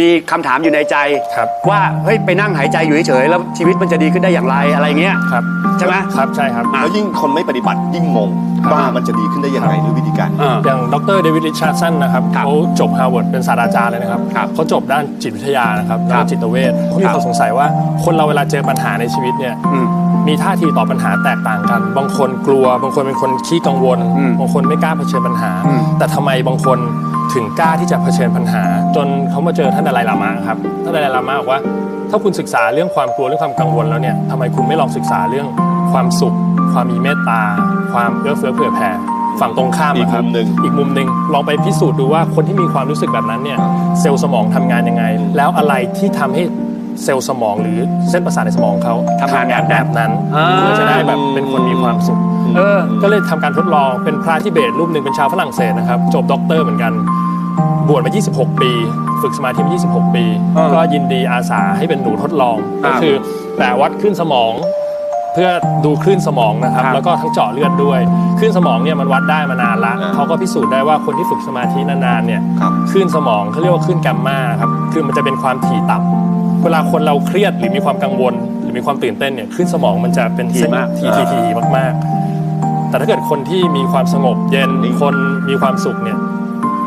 มีคำถามอยู่ในใจครับ ว่าเฮ้ยไปนั่งหายใจอยู่เฉยๆแล้วชีวิตมันจะดีขึ้นได้อย่างไรอะไรเงี้ย ครับใช่ไหมครับ ใช่ครับ อะ แล้วยิ่งคนไม่ปฏิบัติยิ่งงงครับ ว่ามันจะดีขึ้นได้ยังไงด้วยวิธีการนี้เอออย่างดรเดวิดริชาร์ดสันนะครับครับเขาจบฮาร์วาร์ดเป็นศาสตราจารย์เลยนะครับครับเขาจบด้านจิตวิทยานะครับครัด้าบนจิตเวชเขามีครับความสงสัยว่าคนเราเวลาเจอปัญหาในชีวิตเนี่ยอืมมีท่าทีต่อปัญหาแตกต่างกัน บางคนกลัว บางคนเป็นคนขี้กังวล อืมบางคนไม่กล้าเผชิญปัญหา อืมแต่ทำไมบางคน ถึงกล้าที่จะเผชิญปัญหา จนเขามาเจอท่านดาไลลามะครับท่านดาไลลามะบอกว่าถ้าคุณศึกษาเรื่องความกลัวเรื่องความกังวลแล้วเนี่ยทำไมคุณไม่ลองศึกษาเรื่องความสุข ความมีเมตตา ความเอื้อเฟื้อเผื่อแผ่ฝั่งตรงข้ามะครับอีกมุมหนึ่งอีกมุมหนึ่งลองไปพิสูจน์ดูว่าคนที่มีความรู้สึกแบบนั้นเนี่ยเซลล์สมองทำงานยังไง แล้วอะไรที่ทำให้เซลล์สมองหรือเส้นประสาทในสมองเขาทำงานแบบนั้นแบบนั้นอ่าเพื่อจะได้แบบเป็นคนมีความสุขเออก็เลยทำการทดลองเป็นพระทิเบตรูปหนึ่งเป็นชาวฝรั่งเศสนะครับ จบด็อกเตอร์เหมือนกัน บวชมา 26 ปี ฝึกสมาธิมา 26 ปี อ่าก็ยินดีอาสาให้เป็นหนูทดลอง ครัก็บคือแปะวัดขึ้นสมอง เพื่อดูคลื่นสมองนะครับ ครับแล้วก็ทั้งเจาะเลือดด้วยคลื่นสมองเนี่ยมันวัดได้มานานละอ่าเขาก็พิสูจน์ได้ว่าคนที่ฝึกสมาธินานๆเนี่ยครับคลื่นสมองเขาเรียกว่าคลื่นแกมมาครับคือมันจะเป็นความถี่ต่ำเวลาคนเราเครียดหรือมีความกังวล หรือมีความตื่นเต้นเนี่ยคลื่นสมองมันจะเป็นถี่เส้นมาก ถี่ถี่ถี่มากๆ แต่ถ้าเกิดคนที่มีความสงบเย็นนิ่ง คนมีความสุขเนี่ย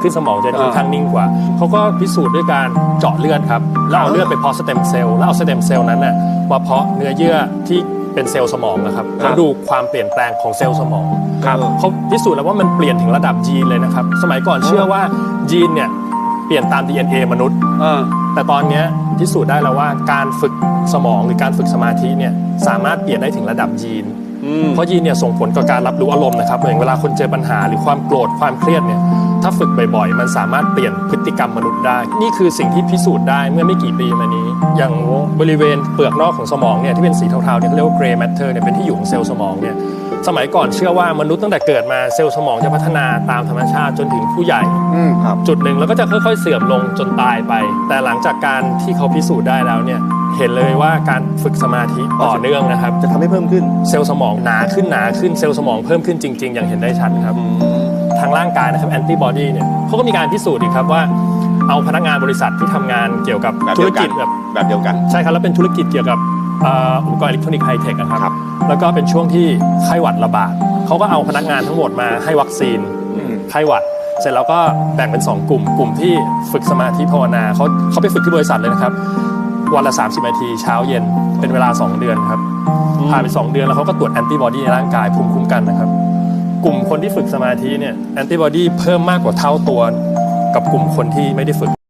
ขึ้นสมองจะค่อนข้างนิ่งกว่าเขาก็พิสูจน์ด้วยการเจาะเลือดครับแล้วเอาเลือดไปเพาะสเต็มเซลล์แล้วเอาสเต็มเซลล์นั้นน่ะมาเพาะเนื้อเยื่อที่เป็นเซลล์สมองนะครับครับแล้วดูความเปลี่ยนแปลงของเซลล์สมองครับเขาพิสูจน์แล้วว่ามันเปลี่ยนถึงระดับยีนเลยนะครับ สมัยก่อนเชื่อว่ายีนเนี่ยเปลี่ยนตาม DNA มนุษย์เออแต่ตอนเนี้ยพิสูจน์ได้แล้วว่าการฝึกสมองหรือการฝึกสมาธิเนี่ยสามารถเปลี่ยนได้ถึงระดับยีนอืมเพราะยีนเนี่ยส่งผลต่อการรับรู้อารมณ์นะครับอย่างเวลาคนเจอปัญหาหรือความโกรธความเครียดเนี่ย ถ้าฝึกบ่อยๆ มันสามารถเปลี่ยนพฤติกรรมมนุษย์ได้ นี่คือสิ่งที่พิสูจน์ได้เมื่อไม่กี่ปีมานี้ อย่างบริเวณเปลือกนอกของสมองเนี่ยที่เป็นสีเทาๆเนี่ยเขาเรียกว่า gray matter เนี่ยเป็นที่อยู่ของเซลล์สมองเนี่ยสมัยก่อนเชื่อว่ามนุษย์ตั้งแต่เกิดมาเซลล์สมองจะพัฒนาตามธรรมชาติจนถึงผู้ใหญ่ อืมครับ จุดหนึ่งแล้วก็จะค่อยๆ เสื่อมลงจนตายไป แต่หลังจากการที่เขาพิสูจน์ได้แล้วเนี่ยเห็นเลยว่าการฝึกสมาธิต่อเนื่องนะครับ จะทำให้เพิ่มขึ้น เซลล์สมองหนาขึ้นหนาขึ้นเซลล์สมองเพิ่มขึ้นจริง ๆ อย่างเห็นได้ชัดครับ ทางร่างกายนะครับแอนติบอดีเนี่ยเขาก็มีการพิสูจน์อีกครับว่าเอาพนักงานบริษัทที่ทำงานเกี่ยวกับแบบธุเดีรยวกักินจแบบ แบบเดียวกัน ใช่ครับแล้วเป็นธุรกิจเกี่ยวกับเอ่ออุปกรณ์อิเล็กทรอนิกส์ไฮเทคครับครับแล้วก็เป็นช่วงที่ไข้หวัดระบาดเขาก็เอาพนักงานทั้งหมดมาให้วัคซีนอืม ไข้หวัด เสร็จแล้วก็แบ่งเป็น 2 กลุ่ม กลุ่มที่ฝึกสมาธิภาวนาเขาเขาไปฝึกที่บริษัทเลยนะครับ วันละ 30 นาทีเช้าเย็นเป็นเวลา 2 เดือนครับผ่านไป 2 เดือนแล้วเขาก็ตรวจแอนติบอดีในร่างกายภูมิคุ้มกันนะครับ กลุ่มคนที่ฝึกสมาธิเนี่ยแอนติบอดีเพิ่มมากกว่าเท่าตัวกับกลุ่มคนที่ไม่ได้ฝึก